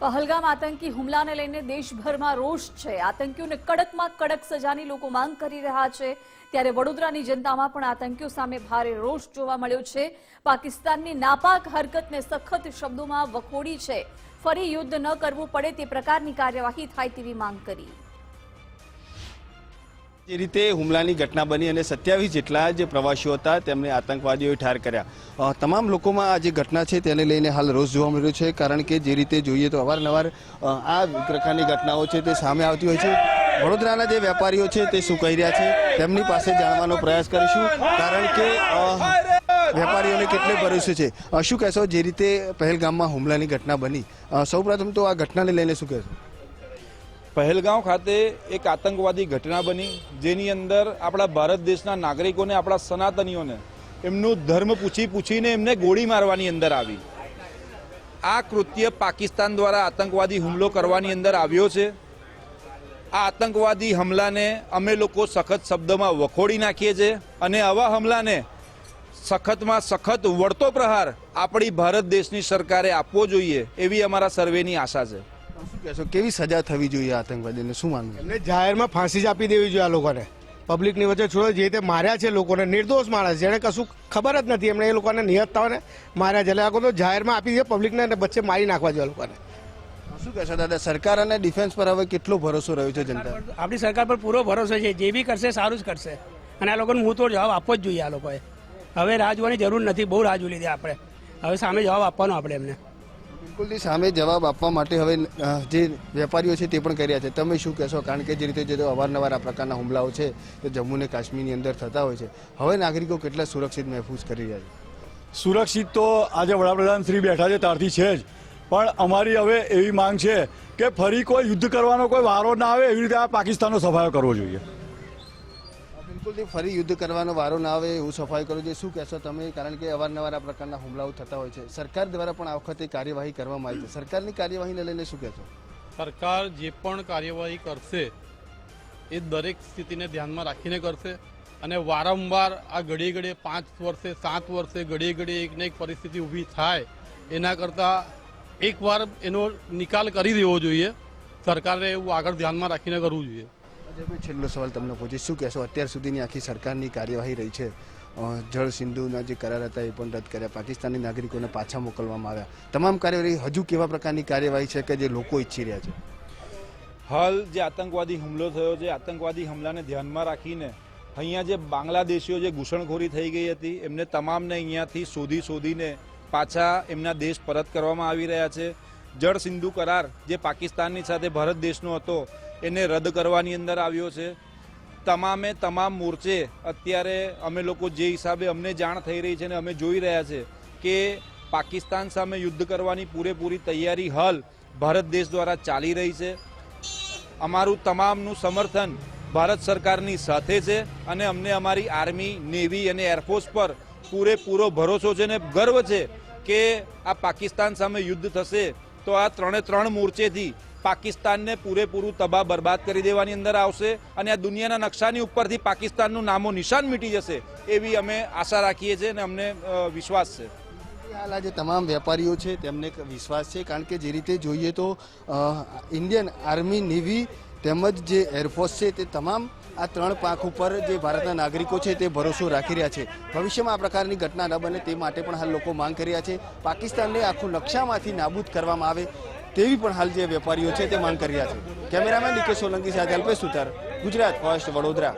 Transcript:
પહલગામ આતંકી હુમલાને લઈને દેશભરમાં રોષ છે. આતંકીઓને કડકમાં કડક સજાની લોકો માંગ કરી રહ્યા છે. ત્યારે વડોદરાની જનતામાં પણ આતંકીઓ સામે ભારે રોષ જોવા મળ્યો છે. પાકિસ્તાનની નાપાક હરકતને સખત શબ્દોમાં વખોડી છે. ફરી યુદ્ધ ન કરવું પડે તે પ્રકારની કાર્યવાહી થાય તેવી માંગ કરી. જે રીતે હુમલાની ઘટના બની અને સત્યાવીસ જેટલા જે પ્રવાસીઓ હતા તેમને આતંકવાદીઓએ ઠાર કર્યા. તમામ લોકોમાં આ જે ઘટના છે તેને લઈને હાલ રોષ જોવા મળ્યો છે, કારણ કે જે રીતે જોઈએ તો અવારનવાર આ પ્રકારની ઘટનાઓ છે તે સામે આવતી હોય છે. વડોદરાના જે વેપારીઓ છે તે શું કહી રહ્યા છે, તેમની પાસે જાણવાનો પ્રયાસ કરીશું, કારણ કે વેપારીઓને કેટલી ભરોસે છે. શું કહેશો, જે રીતે પહેલગામમાં હુમલાની ઘટના બની? સૌપ્રથમ તો આ ઘટનાને લઈને શું કહેશો? પહેલગાંવ ખાતે એક આતંકવાદી ઘટના બની, જેની અંદર આપણા ભારત દેશના નાગરિકોને, આપણા સનાતનીઓને એમનું ધર્મ પૂછી પૂછીને એમને ગોળી મારવાની અંદર આવી. આ કૃત્ય પાકિસ્તાન દ્વારા આતંકવાદી હુમલો કરવાની અંદર આવ્યો છે. આ આતંકવાદી હુમલાને અમે લોકો સખત શબ્દમાં વખોડી નાખીએ છીએ અને આવા હુમલાને સખતમાં સખત વળતો પ્રહાર આપણી ભારત દેશની સરકારે આપવો જોઈએ એવી અમારા સર્વેની આશા છે. શું કહેશો? કેવી સજા થવી જોઈએ આતંકવાદીને? શું માનવું? એમને જાહેરમાં ફાંસી જ આપી દેવી જોઈએ આ લોકોને. પબ્લિકની વચ્ચે છોડો જે રીતે માર્યા છે લોકોને નિર્દોષ માણસ જેને કશું ખબર જ નથી. એમણે એ લોકોને નિયતતાઓને માર્યા છે. એટલે આ તો જાહેરમાં આપી દે પબ્લિકને અને વચ્ચે મારી નાખવા જોઈએ લોકોને. શું કહેશો દાદા સરકાર અને ડિફેન્સ પર હવે કેટલો ભરોસો રહ્યો છે જનતા આપણી સરકાર પર પૂરો ભરોસો છે. જે બી કરશે સારું જ કરશે. અને આ લોકોને હું તો જવાબ આપવો જ જોઈએ આ લોકોએ. હવે રાહ જોવાની જરૂર નથી. બહુ રાહ જોઈ લીધી આપણે. હવે સામે જવાબ આપવાનો આપણે એમને. બિલકુલથી સામે જવાબ આપવા માટે હવે જે વેપારીઓ છે તે પણ કરી રહ્યા છે. તમે શું કહેશો? કારણ કે જે રીતે જે અવારનવાર આ પ્રકારના હુમલાઓ છે, તે જમ્મુ અને કાશ્મીરની અંદર થતા હોય છે. હવે નાગરિકો કેટલા સુરક્ષિત મહેફૂઝ કરી રહ્યા છે? સુરક્ષિત તો આજે વડાપ્રધાન શ્રી બેઠા છે, ત્યારથી છે જ. પણ અમારી હવે એવી માંગ છે કે ફરી કોઈ યુદ્ધ કરવાનો કોઈ વારો ના આવે, એવી રીતે આ પાકિસ્તાનનો સફાયો કરવો જોઈએ. બિલકુલથી ફરી યુદ્ધ કરવાનો વારો ના આવે એવું સફાઈ કરવું જોઈએ શું કહેશો તમે? કારણ કે અવારનવાર આ પ્રકારના હુમલાઓ થતા હોય છે. સરકાર દ્વારા પણ આ વખતે કાર્યવાહી કરવામાં આવી છે. સરકારની કાર્યવાહીને લઈને શું કહેશો? સરકાર જે પણ કાર્યવાહી કરશે, એ દરેક સ્થિતિને ધ્યાનમાં રાખીને કરશે અને વારંવાર આ ઘડીએ ઘડીએ પાંચ વર્ષે, સાત વર્ષે ઘડીએ ઘડીએ એક ને એક પરિસ્થિતિ ઊભી થાય, એના કરતાં એકવાર એનો નિકાલ કરી દેવો જોઈએ. સરકારે એવું આગળ ધ્યાનમાં રાખીને કરવું જોઈએ. અજયભાઈ છેલ્લો સવાલ તમને પૂછીશ. શું કહેશો? અત્યાર સુધીની આખી સરકારની કાર્યવાહી રહી છે. જળ સિંધુના જે કરાર હતા એ પણ રદ કર્યા. પાકિસ્તાની નાગરિકોને પાછા મોકલવામાં આવ્યા. તમામ કાર્યવાહી હજુ કેવા પ્રકારની કાર્યવાહી છે કે જે લોકો ઈચ્છી રહ્યા છે? હાલ જે આતંકવાદી હુમલો થયો છે, આતંકવાદી હુમલાને ધ્યાનમાં રાખીને અહીંયા જે બાંગ્લાદેશીઓ જે ઘૂસણખોરી થઈ ગઈ હતી, એમને તમામને અહીંયાથી શોધી શોધીને પાછા એમના દેશ પરત કરવામાં આવી રહ્યા છે. જળ સિંધુ કરાર જે પાકિસ્તાનની સાથે ભારત દેશનો હતો એને રદ કરવાની અંદર આવ્યો છે. તમામે તમામ મોરચે અત્યારે અમે લોકો જે હિસાબે અમને જાણ થઈ રહી છે ને અમે જોઈ રહ્યા છે કે પાકિસ્તાન સામે યુદ્ધ કરવાની પૂરેપૂરી તૈયારી હાલ ભારત દેશ દ્વારા ચાલી રહી છે. અમારું તમામનું સમર્થન ભારત સરકારની સાથે છે અને અમને અમારી આર્મી, નેવી અને એરફોર્સ પર પૂરેપૂરો ભરોસો છે અને ગર્વ છે કે આ પાકિસ્તાન સામે યુદ્ધ થશે તો આ ત્રણે ત્રણ મોરચેથી પાકિસ્તાનને પૂરેપૂરું તબાહ બરબાદ કરી દેવાની અંદર આવશે અને આ દુનિયાના નકશાની ઉપરથી પાકિસ્તાનનું નામો નિશાન મીટી જશે, એવી અમે આશા રાખીએ છીએ અને અમને વિશ્વાસ છે. હાલ આજે તમામ વેપારીઓ છે, તેમને વિશ્વાસ છે, કારણ કે જે રીતે જોઈએ તો ઇન્ડિયન આર્મી, નેવી તેમજ જે એરફોર્સ છે તે તમામ આ ત્રણ પાંખ ઉપર જે ભારતના નાગરિકો છે તે ભરોસો રાખી રહ્યા છે. ભવિષ્યમાં આ પ્રકારની ઘટના ન બને તે માટે પણ હાલ લોકો માંગ કરી રહ્યા છે. પાકિસ્તાનને આખું નકશામાંથી નાબૂદ કરવામાં આવે તેવી પણ હાલ જે વેપારીઓ છે તે માંગ કરી રહ્યા છે. કેમેરામેન ડીકે સોલંકી સાથે અલ્પેશ સુતાર ગુજરાત ફર્સ્ટ વડોદરા.